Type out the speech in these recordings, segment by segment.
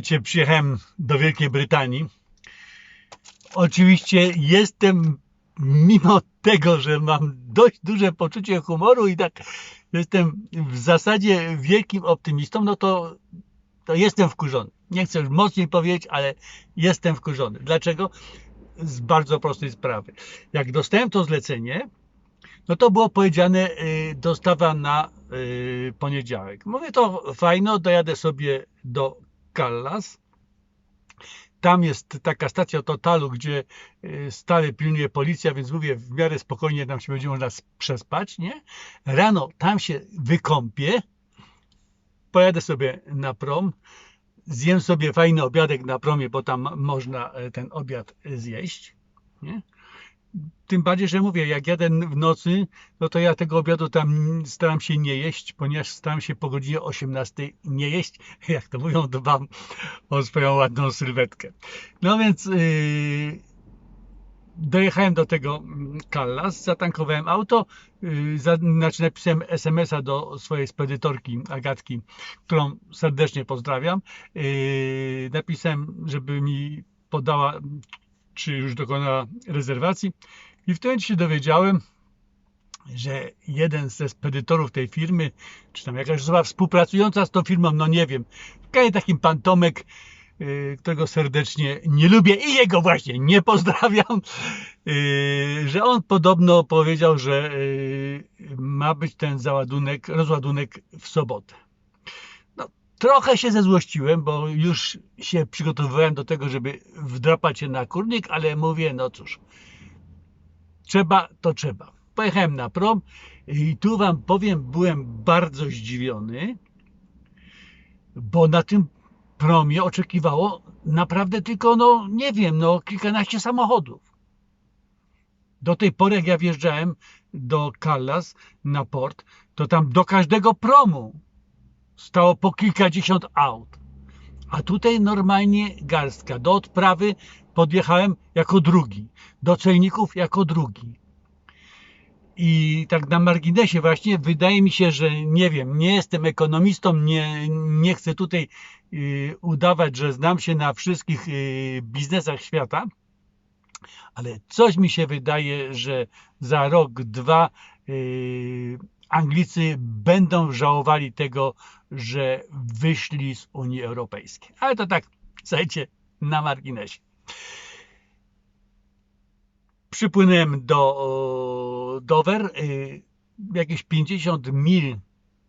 Słuchajcie, przyjechałem do Wielkiej Brytanii. Oczywiście jestem, mimo tego, że mam dość duże poczucie humoru i tak jestem w zasadzie wielkim optymistą, no to, to jestem wkurzony. Nie chcę już mocniej powiedzieć, ale jestem wkurzony. Dlaczego? Z bardzo prostej sprawy. Jak dostałem to zlecenie, no to było powiedziane y, dostawa na y, poniedziałek. Mówię to fajno, dojadę sobie do Callas. Tam jest taka stacja Totalu, gdzie y, stale pilnuje policja, więc mówię, w miarę spokojnie tam się będzie można przespać, nie? Rano tam się wykąpię, pojadę sobie na prom, zjem sobie fajny obiadek na promie, bo tam można e, ten obiad zjeść, nie? Tym bardziej, że mówię, jak jadę w nocy, no to ja tego obiadu tam staram się nie jeść, ponieważ staram się po godzinie 18 nie jeść. Jak to mówią, dbam o swoją ładną sylwetkę. No więc yy, dojechałem do tego Callas, zatankowałem auto, yy, za, znaczy napisałem SMS-a do swojej spedytorki Agatki, którą serdecznie pozdrawiam. Yy, napisałem, żeby mi podała czy już dokonała rezerwacji. I wtedy się dowiedziałem, że jeden ze spedytorów tej firmy, czy tam jakaś osoba współpracująca z tą firmą, no nie wiem, w takim pan Tomek, yy, którego serdecznie nie lubię i jego właśnie nie pozdrawiam, yy, że on podobno powiedział, że yy, ma być ten załadunek, rozładunek w sobotę. Trochę się zezłościłem, bo już się przygotowywałem do tego, żeby wdrapać się na kurnik, ale mówię, no cóż, trzeba, to trzeba. Pojechałem na prom i tu wam powiem, byłem bardzo zdziwiony, bo na tym promie oczekiwało naprawdę tylko, no nie wiem, no kilkanaście samochodów. Do tej pory, jak ja wjeżdżałem do Callas na port, to tam do każdego promu stało po kilkadziesiąt aut. A tutaj normalnie garstka. Do odprawy podjechałem jako drugi. Do celników jako drugi. I tak na marginesie właśnie wydaje mi się, że nie wiem, nie jestem ekonomistą, nie, nie chcę tutaj y, udawać, że znam się na wszystkich y, biznesach świata, ale coś mi się wydaje, że za rok, dwa y, Anglicy będą żałowali tego, że wyszli z Unii Europejskiej. Ale to tak, słuchajcie, na marginesie. Przypłynąłem do Dover, y, jakieś 50 mil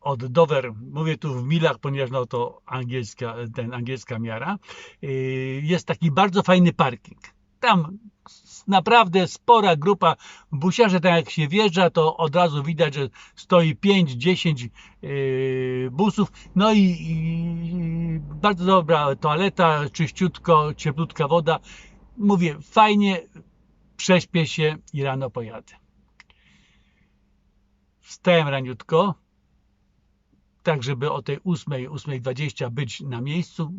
od Dover, mówię tu w milach, ponieważ no to angielska, ten angielska miara, y, jest taki bardzo fajny parking. Tam naprawdę spora grupa busiarzy, tak jak się wjeżdża, to od razu widać, że stoi 5-10 yy, busów, no i, i, bardzo dobra toaleta, czyściutko, cieplutka woda. Mówię, fajnie, prześpię się i rano pojadę. Wstałem raniutko, tak żeby o tej 8, 8.20 być na miejscu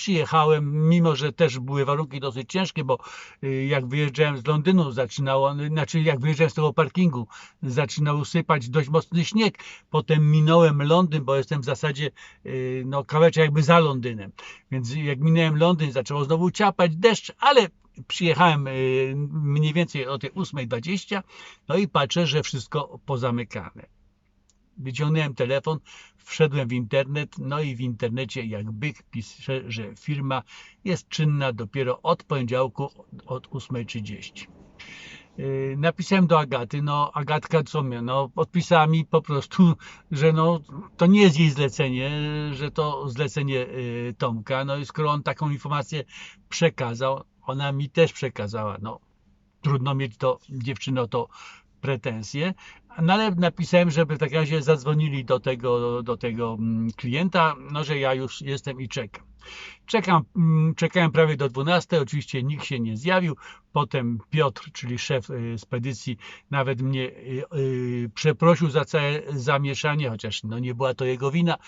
przyjechałem, mimo że też były warunki dosyć ciężkie, bo y, jak wyjeżdżałem z Londynu, zaczynało, znaczy jak wyjeżdżałem z tego parkingu, zaczynał sypać dość mocny śnieg. Potem minąłem Londyn, bo jestem w zasadzie y, no, kawałeczek jakby za Londynem. Więc jak minąłem Londyn, zaczęło znowu ciapać deszcz, ale przyjechałem y, mniej więcej o tej 8.20, no i patrzę, że wszystko pozamykane wyciągnąłem telefon, wszedłem w internet, no i w internecie jak byk pisze, że firma jest czynna dopiero od poniedziałku od 8.30. Yy, napisałem do Agaty, no Agatka co mnie, no odpisała mi po prostu, że no to nie jest jej zlecenie, że to zlecenie yy, Tomka, no i skoro on taką informację przekazał, ona mi też przekazała, no trudno mieć to dziewczyno to pretensje, no ale napisałem, żeby w takim razie zadzwonili do tego, do tego mm, klienta, no że ja już jestem i czekam. Czekam, mm, czekałem prawie do 12, oczywiście nikt się nie zjawił. Potem Piotr, czyli szef y, spedycji, nawet mnie y, y, przeprosił za całe zamieszanie, chociaż no nie była to jego wina,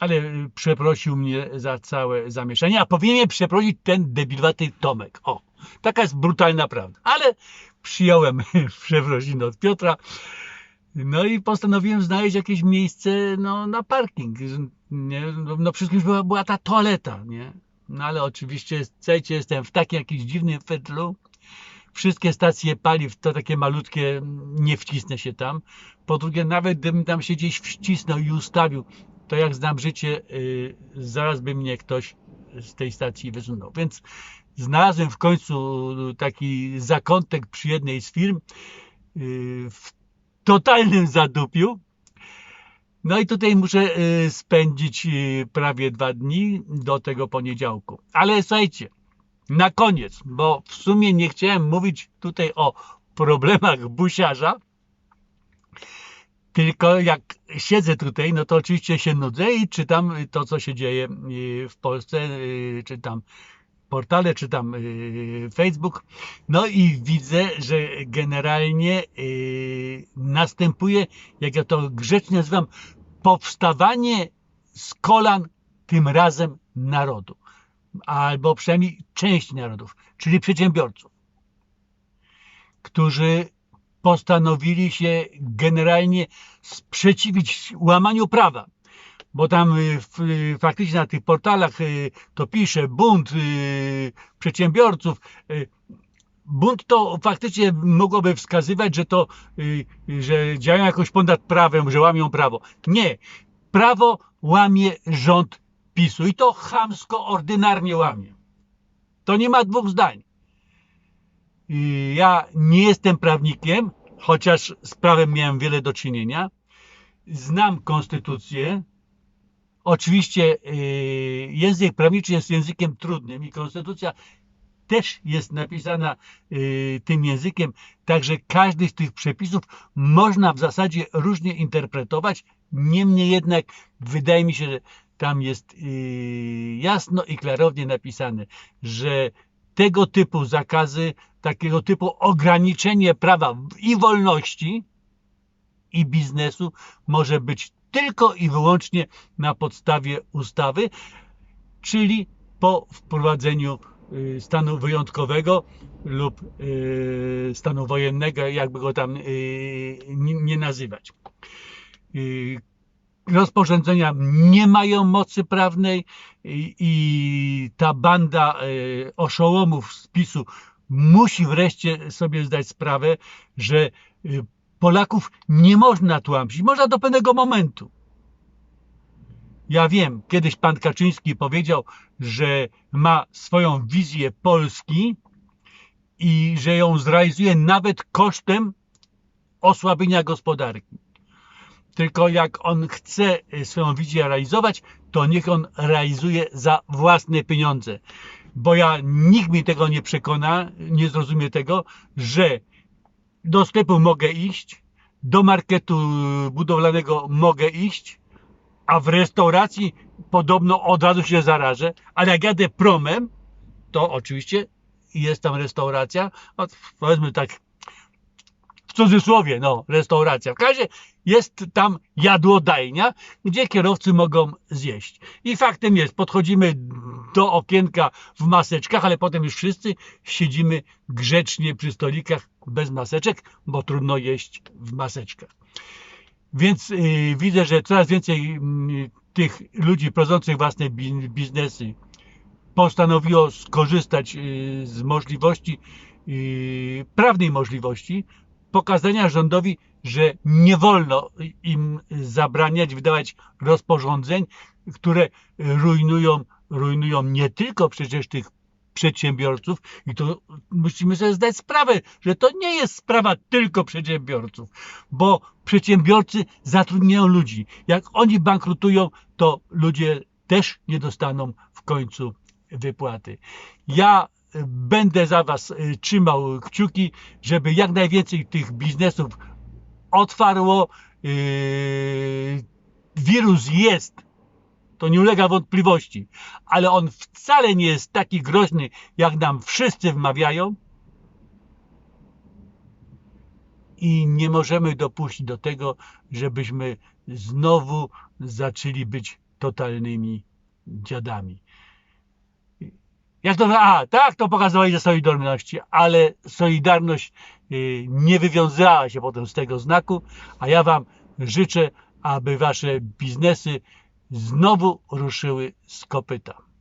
ale przeprosił mnie za całe zamieszanie, a powinien przeprosić ten debilwaty Tomek. O, taka jest brutalna prawda. Ale przyjąłem przeprosiny od Piotra. No i postanowiłem znaleźć jakieś miejsce no, na parking. Nie? No, no wszystkim była, była ta toaleta, nie? No ale oczywiście, słuchajcie, jestem w takim jakimś dziwnym fetlu. Wszystkie stacje paliw to takie malutkie, nie wcisnę się tam. Po drugie, nawet gdybym tam się gdzieś wcisnął i ustawił, to jak znam życie, yy, zaraz by mnie ktoś z tej stacji wysunął. Więc znalazłem w końcu taki zakątek przy jednej z firm yy, w totalnym zadupiu. No i tutaj muszę y, spędzić y, prawie dwa dni do tego poniedziałku. Ale słuchajcie, na koniec, bo w sumie nie chciałem mówić tutaj o problemach busiarza, tylko jak siedzę tutaj, no to oczywiście się nudzę i czytam to, co się dzieje y, w Polsce, czytam portale, czytam Facebook, no i widzę, że generalnie następuje, jak ja to grzecznie nazywam, powstawanie z kolan tym razem narodu, albo przynajmniej części narodów, czyli przedsiębiorców, którzy postanowili się generalnie sprzeciwić łamaniu prawa. Bo tam y, y, faktycznie na tych portalach y, to pisze bunt przedsiębiorców. Bunt to faktycznie mogłoby wskazywać, że to, że działają jakoś ponad prawem, że łamią prawo. Nie. Prawo łamie rząd PiSu i to chamsko, ordynarnie łamie. To nie ma dwóch zdań. Ja nie jestem prawnikiem, chociaż z prawem miałem wiele do czynienia. Znam konstytucję. Oczywiście język prawniczy jest językiem trudnym i konstytucja też jest napisana tym językiem, także każdy z tych przepisów można w zasadzie różnie interpretować. Niemniej jednak wydaje mi się, że tam jest jasno i klarownie napisane, że tego typu zakazy, takiego typu ograniczenie prawa i wolności i biznesu może być tylko i wyłącznie na podstawie ustawy, czyli po wprowadzeniu y, stanu wyjątkowego lub y, stanu wojennego, jakby go tam y, nie nazywać. Rozporządzenia nie mają mocy prawnej i, ta banda oszołomów z musi wreszcie sobie zdać sprawę, że Polaków nie można tłamsić. Można do pewnego momentu. Ja wiem, kiedyś pan Kaczyński powiedział, że ma swoją wizję Polski i że ją zrealizuje nawet kosztem osłabienia gospodarki. Tylko jak on chce y, swoją wizję realizować, to niech on realizuje za własne pieniądze. Bo ja nikt mi tego nie przekona, nie zrozumie tego, że do sklepu mogę iść, do marketu budowlanego mogę iść, a w restauracji podobno od razu się zarażę, ale jak jadę promem, to oczywiście jest tam restauracja, no, powiedzmy tak w cudzysłowie, no, restauracja. W każdym jest tam jadłodajnia, gdzie kierowcy mogą zjeść. I faktem jest, podchodzimy do okienka w maseczkach, ale potem już wszyscy siedzimy grzecznie przy stolikach bez maseczek, bo trudno jeść w maseczkach. Więc yy, widzę, że coraz więcej yy, tych ludzi prowadzących własne biznesy postanowiło skorzystać yy, z możliwości, y, prawnej możliwości pokazania rządowi, że nie wolno im zabraniać, wydawać rozporządzeń, które rujnują, rujnują nie tylko przecież tych przedsiębiorców i to musimy sobie zdać sprawę, że to nie jest sprawa tylko przedsiębiorców, bo przedsiębiorcy zatrudniają ludzi. Jak oni bankrutują, to ludzie też nie dostaną w końcu wypłaty. Ja będę za Was y, trzymał kciuki, żeby jak najwięcej tych biznesów otwarło. Y, wirus jest, to nie ulega wątpliwości, ale on wcale nie jest taki groźny, jak nam wszyscy wmawiają. I nie możemy dopuścić do tego, żebyśmy znowu zaczęli być totalnymi dziadami. Jak to, a tak, to pokazywali ze Solidarności, ale Solidarność y, nie wywiązała się potem z tego znaku, a ja Wam życzę, aby Wasze biznesy znowu ruszyły z kopyta.